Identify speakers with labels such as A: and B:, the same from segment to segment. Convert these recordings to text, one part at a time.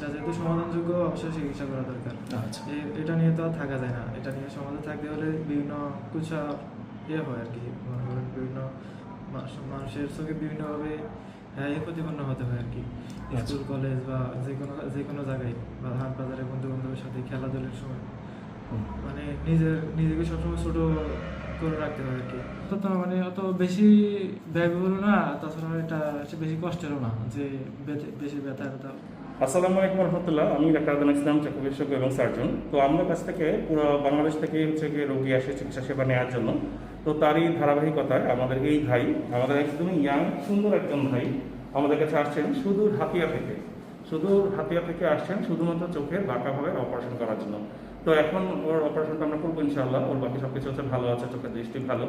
A: এটা যেহেতু সমাধানযোগ্য অবশ্যই চিকিৎসা করা দরকার।
B: আচ্ছা।
A: এটা নিয়ে তো আর থাকা যায় না। এটা নিয়ে সমাজে থাকতে হলে বিভিন্ন কুচা ইয়ে হয় আর কি বিভিন্ন মানুষের চোখে বিভিন্নভাবে হ্যাঁ ইয়ে প্রতিপন্ন হতে হয় আর কি
B: আচ্ছা।
A: স্কুল কলেজ বা যে কোনো যে কোনো জায়গায় বা হাট বাজারে বন্ধু বান্ধবের সাথে খেলাধুলার সময়। মানে নিজের নিজেকে সবসময় ছোট করে রাখতে হয় আর কি তো তো মানে অত বেশি ব্যয়বহুল না তাছাড়া এটা বেশি কষ্টেরও না যে বেশি ব্যথা ব্যথা
B: আসসালামু আলাইকুম রহমতুল্লাহ, আমি ডাক্তার আদান ইসলাম চক্ষু বিশেষজ্ঞ এবং সার্জন। তো আমার কাছ থেকে পুরো বাংলাদেশ থেকে হচ্ছে গিয়ে রোগী আসে, চিকিৎসা সেবা নেওয়ার জন্য। তো তারই ধারাবাহিকতায় আমাদের এই ভাই, আমাদের একদমই ইয়াং সুন্দর একজন ভাই আমাদের কাছে আসছেন, সুদূর হাতিয়া থেকে। সুদূর হাতিয়া থেকে আসছেন শুধুমাত্র চোখের বাঁকাভাবে অপারেশন করার জন্য। তো এখন ওর অপারেশনটা আমরা করব ইনশাল্লাহ ওর বাকি সব কিছু হচ্ছে ভালো আছে চোখের দৃষ্টি ভালো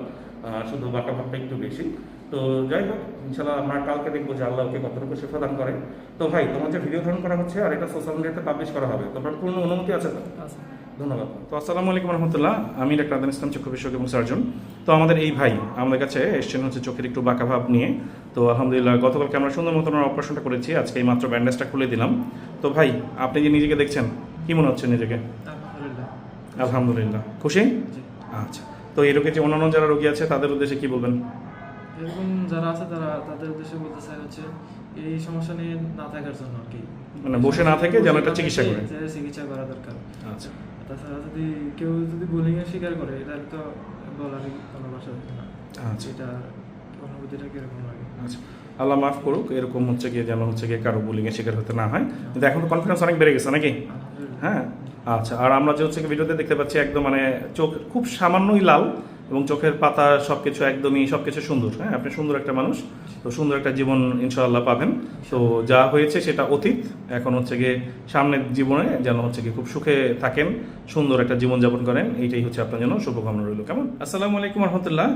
B: শুধু বাঁকা ভাবটা একটু বেশি। তো যাই হোক ইনশাআল্লাহ আমরা কালকে দেখব যে আল্লাহ ওকে কতটুকু সেবা দান করে। তো ভাই তোমার যে ভিডিও ধারণ করা হচ্ছে আর এটা সোশ্যাল মিডিয়াতে পাবলিশ করা হবে তোমার পূর্ণ অনুমতি আছে তো? ধন্যবাদ। তো আসসালামু আলাইকুম রহমতুল্লাহ। আমি ডাক্তার আদান ইসলাম চক্ষু বিশেষজ্ঞ এবং সার্জন তো আমাদের এই ভাই আমাদের কাছে এসছেন হচ্ছে চোখের একটু বাঁকা ভাব নিয়ে। তো আলহামদুলিল্লাহ গতকালকে আমরা সুন্দর মতন অপারেশনটা করেছি আজকে এই মাত্র ব্যান্ডেজটা খুলে দিলাম। তো ভাই আপনি যে নিজেকে দেখছেন কি মনে হচ্ছে নিজেকে?
A: আলহামদুলিল্লাহ।
B: খুশি? আচ্ছা। তো এই রোগে যে অন্যান্য যারা রোগী আছে তাদের উদ্দেশ্যে কি বলবেন?
A: এরকম যারা আছে তারা তাদের উদ্দেশ্যে বলতে চাই হচ্ছে এই সমস্যা নিয়ে না থাকার জন্য আর কি।
B: মানে বসে না থেকে যেন একটা চিকিৎসা করে।
A: চিকিৎসা করা দরকার।
B: আচ্ছা।
A: তাছাড়া যদি কেউ যদি বুলিং এর শিকার করে তাহলে তো
B: আচ্ছা।
A: এটা অনুভূতিটা কীরকম লাগে?
B: আচ্ছা। আল্লাহ মাফ করুক এরকম হচ্ছে গিয়ে যেন হচ্ছে গিয়ে কারও বুলিংয়ের শিকার হতে না হয়। কিন্তু এখন তো কনফিডেন্স অনেক বেড়ে গেছে নাকি? হ্যাঁ। আচ্ছা আর আমরা যে হচ্ছে ভিডিওতে দেখতে পাচ্ছি একদম মানে চোখ খুব সামান্যই লাল। এবং চোখের পাতা সব কিছু একদমই সব কিছু সুন্দর হ্যাঁ? আপনি সুন্দর একটা মানুষ, তো সুন্দর একটা জীবন ইনশাআল্লাহ পাবেন। তো যা হয়েছে সেটা অতীত, এখন হচ্ছে গিয়ে সামনের জীবনে যেন হচ্ছে গিয়ে খুব সুখে থাকেন, সুন্দর একটা জীবন যাপন করেন, এইটাই হচ্ছে আপনার জন্য শুভকামনা রইল। কেমন? আসসালামু আলাইকুম রহমতুল্লাহ।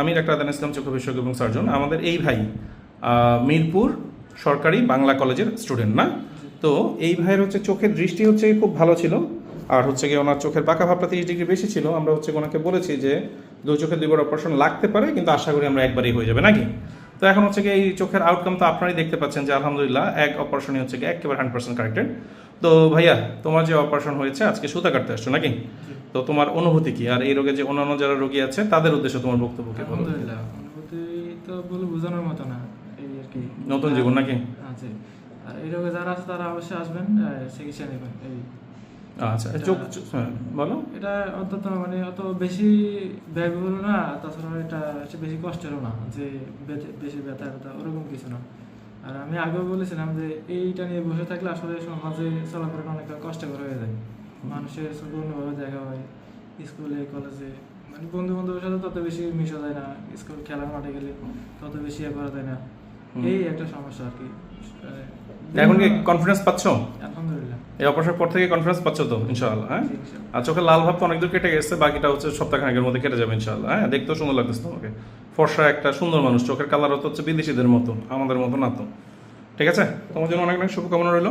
B: আমি ডাক্তার আদান ইসলাম, চক্ষু বিশেষজ্ঞ এবং সার্জন। আমাদের এই ভাই মিরপুর সরকারি বাংলা কলেজের স্টুডেন্ট, না? তো এই ভাইয়ের হচ্ছে চোখের দৃষ্টি হচ্ছে খুব ভালো ছিল। আর হচ্ছে গিয়ে ওনার চোখের বাঁকা ভাবটা তিরিশ ডিগ্রি বেশি ছিল আমরা হচ্ছে ওনাকে বলেছি যে দুই চোখের দুইবার অপারেশন লাগতে পারে কিন্তু আশা করি আমরা একবারই হয়ে যাবে নাকি? তো এখন হচ্ছে গিয়ে এই চোখের আউটকাম তো আপনারাই দেখতে পাচ্ছেন যে আলহামদুলিল্লাহ এক অপারেশনই হচ্ছে গিয়ে একেবারে হান্ড্রেড পার্সেন্ট কারেক্টেড তো ভাইয়া তোমার যে অপারেশন হয়েছে আজকে সুতা কাটতে আসছো নাকি? তো তোমার অনুভূতি কি? আর এই রোগে যে অন্যান্য যারা রোগী আছে তাদের উদ্দেশ্যে তোমার বক্তব্য কি
A: আলহামদুলিল্লাহ অনুভূতি তো বলে বোঝানোর মতো না এই আর কি।
B: নতুন জীবন নাকি?
A: আছে আর এই রোগে যারা আছে তারা অবশ্যই আসবেন চিকিৎসা নেবেন এই।
B: আচ্ছা চোখ হ্যাঁ বলো।
A: এটা অন্তত মানে অত বেশি ব্যয়বহুল না তাছাড়া এটা বেশি কষ্টেরও না যে বেশি ব্যথা ব্যথা ওরকম কিছু না। আর আমি আগেও বলেছিলাম যে এইটা নিয়ে বসে থাকলে আসলে সমাজে চলাফেরা অনেকটা কষ্টকর হয়ে যায়। মানুষের অন্যভাবে দেখা হয় স্কুলে কলেজে। মানে বন্ধু বান্ধবের সাথে তত বেশি মিশা যায় না স্কুল খেলার মাঠে গেলে তত বেশি ইয়ে করা যায় না। এই একটা সমস্যা আর কি।
B: এখন কি কনফিডেন্স পাচ্ছ?
A: আলহামদুলিল্লাহ।
B: এই অপারেশনের পর থেকে কনফিডেন্স পাচ্ছ তো ইনশাআল্লাহ হ্যাঁ? আর চোখের লাল ভাব তো অনেক দূর কেটে গেছে বাকিটা হচ্ছে সপ্তাহখানেকের মধ্যে কেটে যাবে ইনশাআল্লাহ হ্যাঁ? দেখতেও সুন্দর লাগতেছে তোমাকে। ফর্সা একটা সুন্দর মানুষ চোখের কালার হচ্ছে বিদেশিদের মতো আমাদের মতো না তো। ঠিক আছে? তোমার জন্য অনেক অনেক শুভকামনা রইল।